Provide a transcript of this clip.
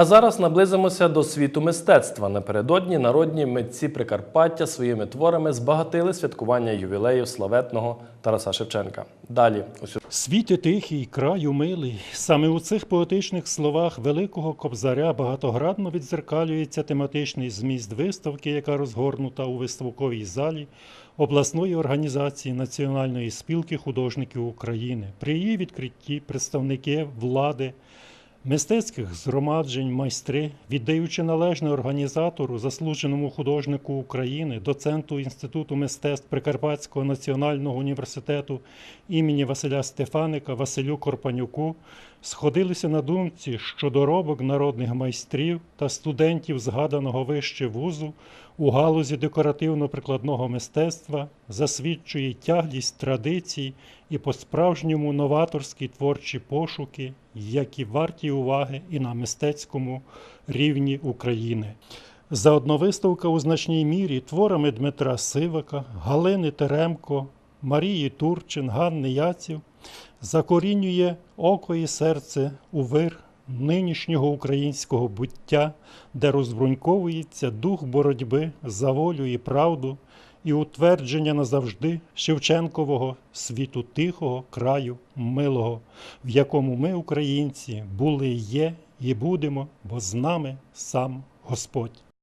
А зараз наблизимося до світу мистецтва. Напередодні народні митці Прикарпаття своїми творами збагатили святкування ювілеїв славетного Тараса Шевченка. Далі Світи тихий, краю милий. Саме у цих поетичних словах великого кобзаря багатоградно відзеркалюється тематичний зміст виставки, яка розгорнута у виставковій залі обласної організації Національної спілки художників України. При її відкритті представники влади, мистецьких згромаджень, майстри, віддаючи належне організатору, заслуженому художнику України, доценту Інституту мистецтв Прикарпатського національного університету імені Василя Стефаника Василю Корпанюку, сходилися на думці, що доробок народних майстрів та студентів згаданого вище вузу у галузі декоративно-прикладного мистецтва засвідчує тяглість традицій і по-справжньому новаторські творчі пошуки, які варті уваги і на мистецькому рівні України. Заодно виставка у значній мірі творами Дмитра Сивака, Галини Теремко, Марії Турчин, Ганни Яців закорінює око і серце у вир нинішнього українського буття, де розбруньковується дух боротьби за волю і правду і утвердження назавжди Шевченкового світу тихого краю милого, в якому ми, українці, були, є і будемо, бо з нами сам Господь.